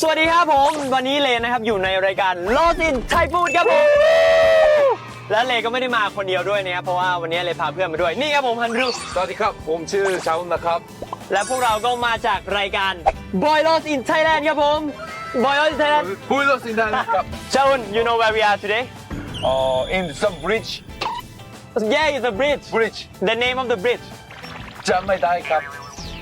สวัสดีครับผม วันนี้เลนะครับอยู่ในรายการ Lost in Thai Food ครับผม และเลก็ไม่ได้มาคนเดียวด้วยนะครับเพราะว่าวันนี้เลพาเพื่อนมาด้วยนี่ครับผมฮันรูสวัสดีครับ ผมชื่อชาวุนนะครับ และพวกเราก็มาจากรายการ Boy Lost in Thailand ครับผม Boy Lost in Thailand พูดสินทานครับ Shaun you know where we are today เอ่อ in some bridge Yeah it's a bridge bridge the name of the bridge จำไม่ได้ครับ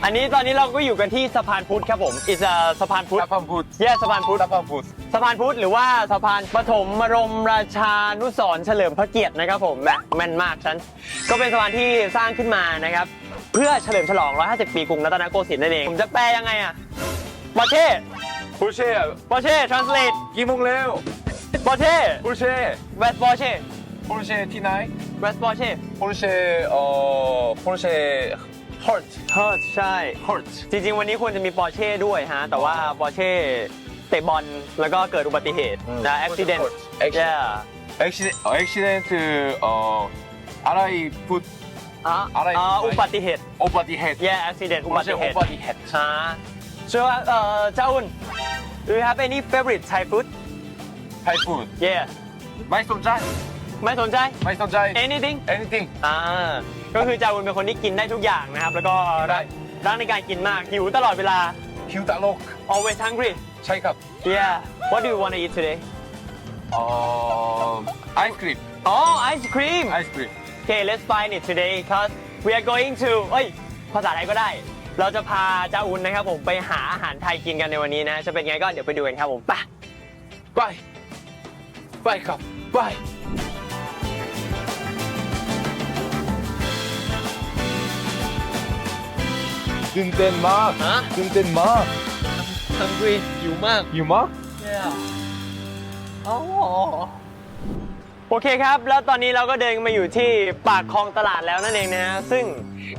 อันนี้ตอนนี้เราก็อยู่กันที่สะพานพุทธครับผม it's a สะพานพุทธตาพังพูด Yeah สะพานพุทธตาพังพูดสะพานพุทธหรือว่าสะพานปฐมบรมราชานุสรณ์เฉลิมพระเกียรตินะครับผมแบบแม่นมากฉัน ก็เป็นสะพานที่สร้างขึ้นมานะครับ เพื่อเฉลิมฉลอง 150 ปีกรุงรัตนโกสินทร์นั่นเอง ผมจะแปลยังไงอะปอเช่พูดเช่ปอเช่ translate กี่โมงแล้วปอเช่พูดเช่ west ปอเช่พูดเช่ที่ไหน west ปอเช่พูดเช่เอ่อพูดเช่ hurt hurt ใช่ hurt จริง ๆ วันนี้ควรจะมีปอเช่ด้วยฮะ แต่ว่าปอเช่เตะบอลแล้วก็เกิดอุบัติเหตุนะ accident Accident yeah accident accident เอ่ออะไรพูด อะอะไร อ่าอุบัติเหตุ อุบัติเหตุ yeah accident อุพูบัดติเช่เหอุตุบัติเหตุ ฮะ so เอ่อเจ้าอุ่น do you have any favorite Thai food ไทย food yeah ไม่สนใจไม่สนใจ ไม่สนใจ anything anything อ่า ก็คือเจ้าอุ่นเป็นคนที่กินได้ทุกอย่างนะครับ แล้วก็ได้รักในการกินมากหิวตลอดเวลาคิวตลก always hungry ใช่ครับ yeah what do you want to eat today เอ่อไอศครีม oh ice cream ไอศครีม Okay let's find it today because we are going to เอ้ยภาษาไทยก็ได้ เราจะพาเจ้าอุ่นนะครับผมไปหาอาหารไทยกินกันในวันนี้นะ จะเป็นไงก็เดี๋ยวไปดูกันครับผมไปไปไปครับไป ตื่นเต้นมากฮะ ตื่นเต้นมาก hungry หิวมาก อยู่มากโอเคครับ แล้วตอนนี้เราก็เดินมาอยู่ที่ปากคลองตลาดแล้วนั่นเองนะฮะซึ่ง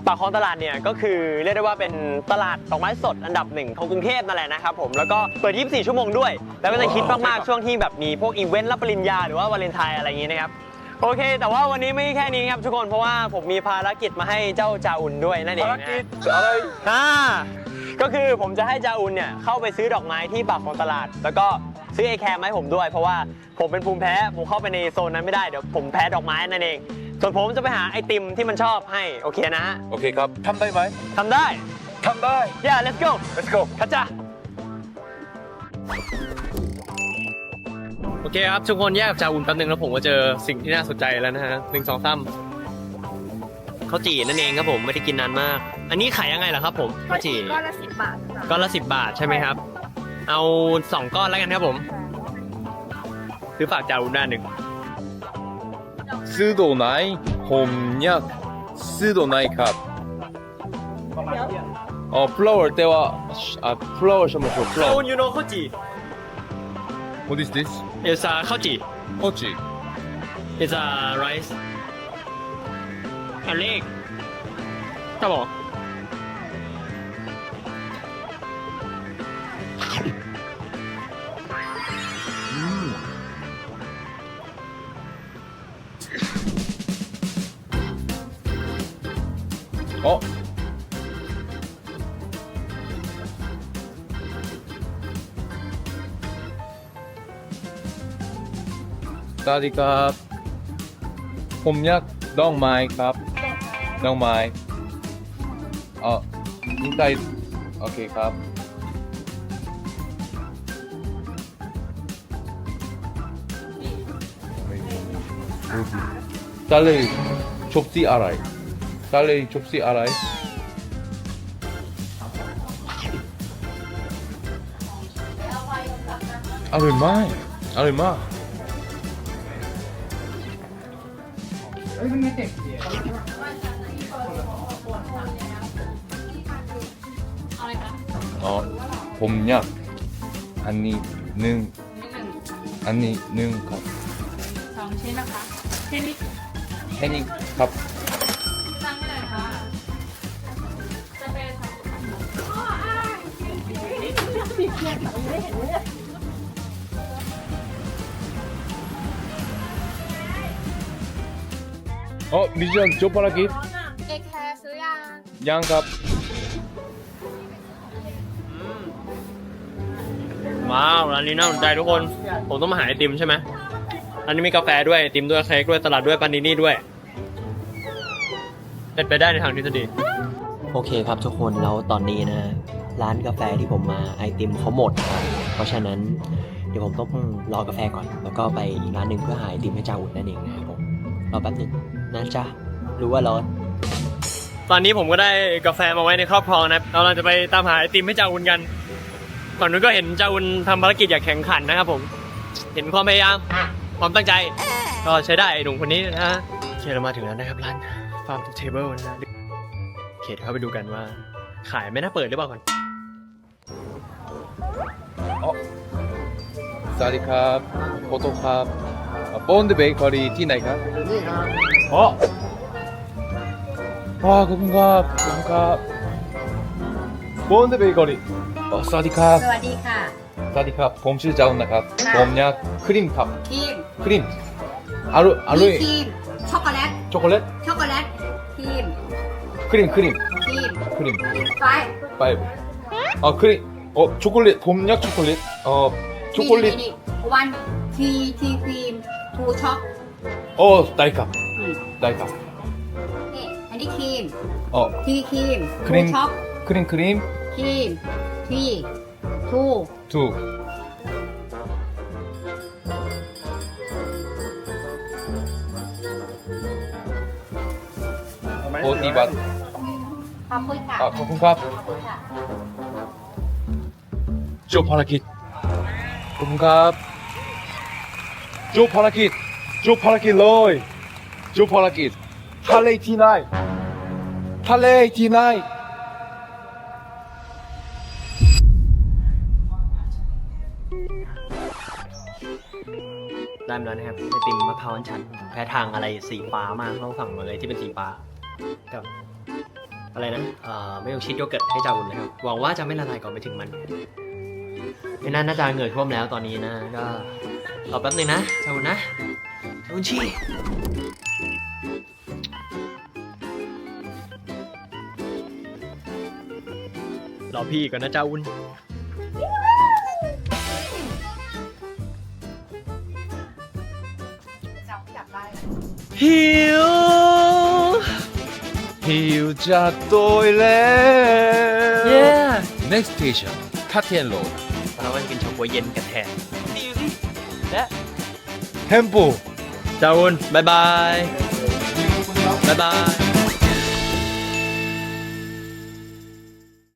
ปากคลองตลาดเนี่ยก็คือเรียกได้ว่าเป็นตลาดดอกไม้สดอันดับหนึ่งของกรุงเทพนั่นแหละนะครับผมแล้วก็เปิด 24 ชั่วโมงด้วย แล้วก็จะคิดมากๆช่วงที่แบบมีพวกอีเวนต์รับปริญญาหรือว่าวาเลนไทน์อะไรอย่างนี้นะครับ โอเค แต่ว่าวันนี้ไม่แค่นี้ครับทุกคนเพราะว่าผมมีภารกิจมาให้เจ้าจาอุ่นด้วยนั่นเองภารนะกิจอะไรอ่าก็คือผมจะให้จาอุนเนี่ยเข้าไปซื้อดอกไม้ที่ปากของตลาด แล้วก็ซื้อไอแคร์มาให้ผมด้วย เพราะว่าผมเป็นภูมิแพ้ผมเข้าไปในโซนนั้นไม่ได้เดี๋ยวผมแพ้ดอกไม้นั่นเอง ส่วนผมจะไปหาไอติมที่มันชอบให้โอเคนะฮะโอเคครับทำได้ไหมทำได้ ทำได้ yeah let's go let's go คัจจ้าโอเคครับทุกคนแยกกับจาอุนแป๊บนึงแล้วผมก็เจอสิ่งที่น่าสนใจแล้วนะฮะหนึ่งสองสามข้าวจี่นั่นเองครับผมไม่ได้กินนานมาก อันนี้ขายยังไงล่ะครับผมข้าวจี่ ก้อนละสิบบาทค่ะ ก้อนละสิบบาทใช่ไหมครับ เอาสองก้อนแล้วกันครับผม ซื้อฝากจารุนด้านหนึ่ง ซื้อโดไหนผมอยากซื้อโดไหนครับอ๋อ flower แต่ว่าอ่า flower 什么是 โซ flower นยูโนข้าวจี what is this เอซาข้าวจีโอจิเอซา สวัสดีครับ ผมอยากดอกไม้ครับดอกไม้เอ๋อนี่ใจโอเคครับตาเลยชอบสีอะไรตาเลยชอบสีอะไร อร่อยมาก อร่อยมาก อะไรคะอ๋อผมอยากอันนี้หนึ่งหนึ่งอันนี้หนึ่งครับสองชิ้นนะคะชิ้นนี้แค่นี้ครับตั้งให้หน่อยค่ะจะเป็นอ๋ อมิจันจบภารกิจเอกแคร์ซื้อยังยังครับอว้าวร้านนี้น่าสนใจทุกคน ผมต้องมาหาไอติมใช่ไหมร้านนี้มีกาแฟด้วยไอติมด้วยเค้กด้วยสลัดด้วยปานินี่ด้วย เป็นไปได้ในทางทฤษฎีโอเคครับทุกคนแล้วตอนนี้นะ ร้านกาแฟที่ผมมาไอติมเขาหมดครับเพราะฉะนั้นเดี๋ยวผมต้องรอกาแฟก่อน แล้วก็ไปอีกร้านหนึ่งเพื่อหาไอติมให้เจ้าอุ่นนั่นเองนะครับผมรอแป๊บหนึง นะจ๊ะ รู้ว่าร้อน ตอนนี้ผมก็ได้กาแฟมาไว้ในครอบครองนะเราจะไปตามหาไอติมให้เจ้าอุ่นกันก่อนนู้นก็เห็นเจ้าอุ่นทำภารกิจอย่างแข่งขันนะครับผม เห็นความพยายาม ความตั้งใจ ก็ใช้ได้ไอ้หนุ่มคนนี้นะฮะโอเคเรามาถึงแล้วนะครับร้านฟาร์มเทเบิลนะฮะโอเคเดี๋ยวเข้าไปดูกันว่า ขายไม่น่าเปิดหรือเปล่าก่อนสวัสดีครับโฟโต้ครับบอนเดเบเกอรี่ที่ไหนครับนี่ครับ อ๋อว้าวขอบคุณครับขอบคุณครับบอนเดเบเกอรี่อ๋อสวัสดีครับสวัสดีค่ะสวัสดีครับผมชื่อเจ้านะครับผมอยากครีมครับครีมครีมอร่อยอร่อยมีครีม ช็อกโกแลตช็อกโกแลตช็อกโกแลต ครีมครีมครีมครีมครีมไฟไปอ๋อครีมอ๋อช็อกโกแลตผมอยากช็อกโกแลตอ๋อช็อกโกแลตวันทีทีครีมทูช็อกโอ้ได้ครับ ได้ครับ นี่อันนี้ครีม อ๋อ ทีครีมครีทูมช็อกครีมครีมครีม ทีทูถูกโอตีบัตขอบคุณค่ะอะขอบคุณครับ ขอบคุณค่ะ จบภารกิจขอบคุณครับ จบภารกิจ จบภารกิจเลย จบภารกิจทะเลที่ไหนทะเลที่ไหนได้มาแล้วนะครับไอติมมะพร้าวอัญชัน แพ้ทางอะไรสีฟ้ามากต้องสั่งมาเลยที่เป็นสีฟ้ากับ อะไรนะเอ่อไม่ต้องชิดโยเกิร์ตให้จาอุ่นนะครับหวังว่าจะไม่ละลายก่อนไปถึงมันไม่น่าน่าจะเหงื่อท่วมแล้วตอนนี้นะก็รอแป๊บนึงนะจาอุ่นนะ เจ้าอุ่นชี่รอพี่ก่อนนะเจ้าอุ่นจับจับได้หิว หิวจัดโดยแล้ว yeah next station ทัตเทียนโรดเราก็จะกินชาบวยเย็นกันแทนดีสิและ เทมโปเจ้าอุ่นบายบายบายบาย